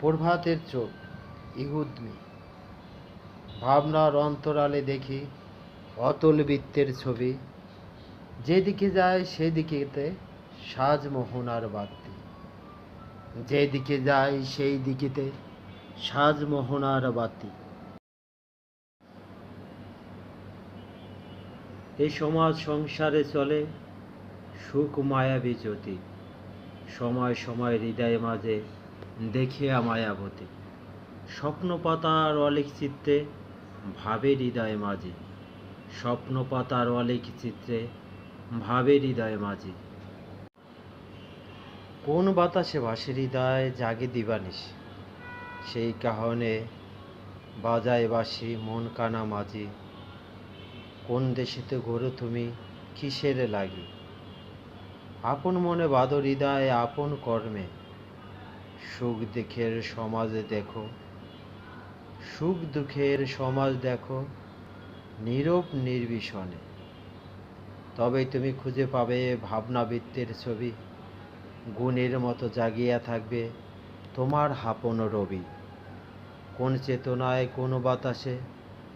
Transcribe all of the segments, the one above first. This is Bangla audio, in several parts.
প্রভাতের চোখ, ইহুদমি। ভাবনার অন্তরালে দেখি অতল বৃত্তের ছবি। যেদিকে যায় সেদিকেতে সাজ মোহনার বাতি। যেদিকে যায় সেই দিকেতে সাজ মোহনার বাতি। এই সমাজ সংসারে চলে সুখ মায়াবী জ্যোতি। সময় সময় হৃদয় মাঝে মায়াবতী স্বপ্ন পাতার অলেখ চিত্রে ভাবে হৃদয় মাঝে। স্বপ্ন পাতার অলেখ চিত্রে ভাবে হৃদয় মাঝে। কোন বাতাসে ভাসে হৃদয় জাগে দিবানিস সেই কাহনে বাজায় বাসি মন কানা মাঝি। কোন দেশেতে ঘোরো তুমি, কিসের লাগি? আপন মনে বাদ হৃদয়, আপন কর্মে। সুখ দুঃখের সমাজে দেখো। সুখ দুঃখের সমাজ দেখো, নীরব নির্বিষণে। তবেই তুমি খুঁজে পাবে ভাবনাবৃত্তের ছবি। গুণের মতো জাগিয়া থাকবে তোমার হাপন রবি। কোন চেতনায় কোন বাতাসে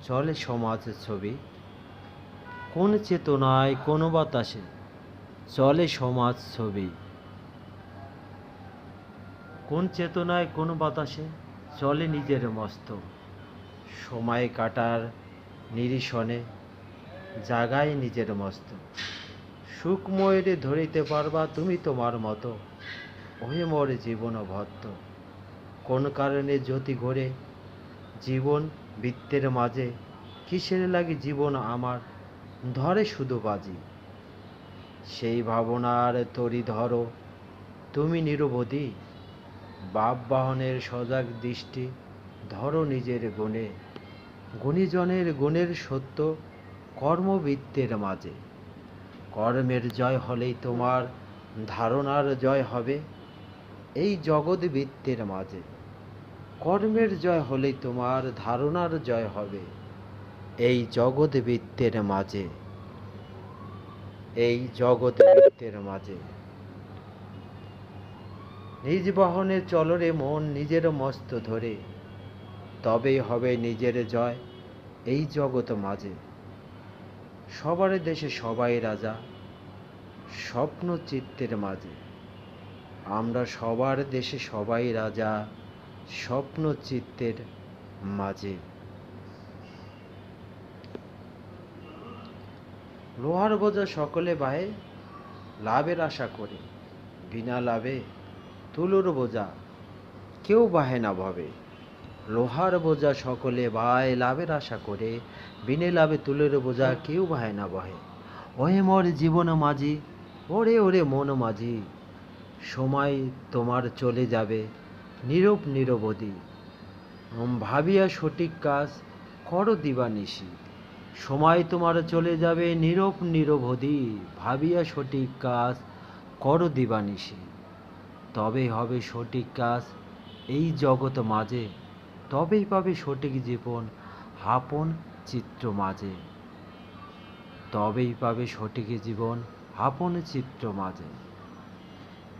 চলে সমাজের ছবি। কোন চেতনায় কোন বাতাসে চলে সমাজ ছবি। কোন চেতনায়, কোন বাতাসে? চলে নিজের মস্ত। সময় কাটার নিরিশনে জাগায় নিজের মস্ত। সুখময়রে ধরিতে পারবা তুমি তোমার মতো। ওহে মোর জীবন ভত্ত কোন কারণে জ্যোতি ঘোরে? জীবন বৃত্তের মাঝে। কিসের লাগে জীবন আমার? ধরে শুধু বাজি। সেই ভাবনার তরি ধরো। তুমি নিরবধি বাপ বাহনের সজাগ দৃষ্টি, ধরো নিজের গুণে। গুণীজনের গুণের সত্য কর্মবৃত্তের মাঝে। কর্মের জয় হলেই তোমার ধারণার জয় হবে এই জগৎ বৃত্তের মাঝে। কর্মের জয় হলেই তোমার ধারণার জয় হবে এই জগৎ বৃত্তের মাঝে। এই জগৎ বৃত্তের মাঝে। নিজ বাহনে চলরে মন নিজের মস্ত ধরে। তবেই হবে নিজের জয় এই জগৎ মাঝে। সবার দেশে সবাই রাজা, স্বপ্ন চিত্তের মাঝে। আমরা সবার দেশে সবাই রাজা, স্বপ্ন চিত্তের মাঝে। লোহার বোঝা সকলে বাহে, লাভের আশা করে। বিনা লাভে তুলোর বোঝা, কেউ বাহে না ভাবে। লোহার বোঝা সকলে বায় লাভের আশা করে, বিনে লাভে তুলোর বোঝা কেউ বাহে না বহে। ওহে মোর জীবন মাঝি, ওরে ওরে মন মাঝি, সময় তোমার চলে যাবে নীরব নিরবধি। ভাবিয়া সঠিক কাজ করো দিবানিশি, সময় তোমার চলে যাবে নীরব নিরবধি। ভাবিয়া সঠিক কাজ করো দিবানিশি। তবেই হবে সঠিক কাজ। এই জগৎ মাঝে, তবেই পাবে সঠিক জীবন হাপন চিত্র মাঝে। তবেই পাবে সঠিক জীবন হাপন চিত্র মাঝে।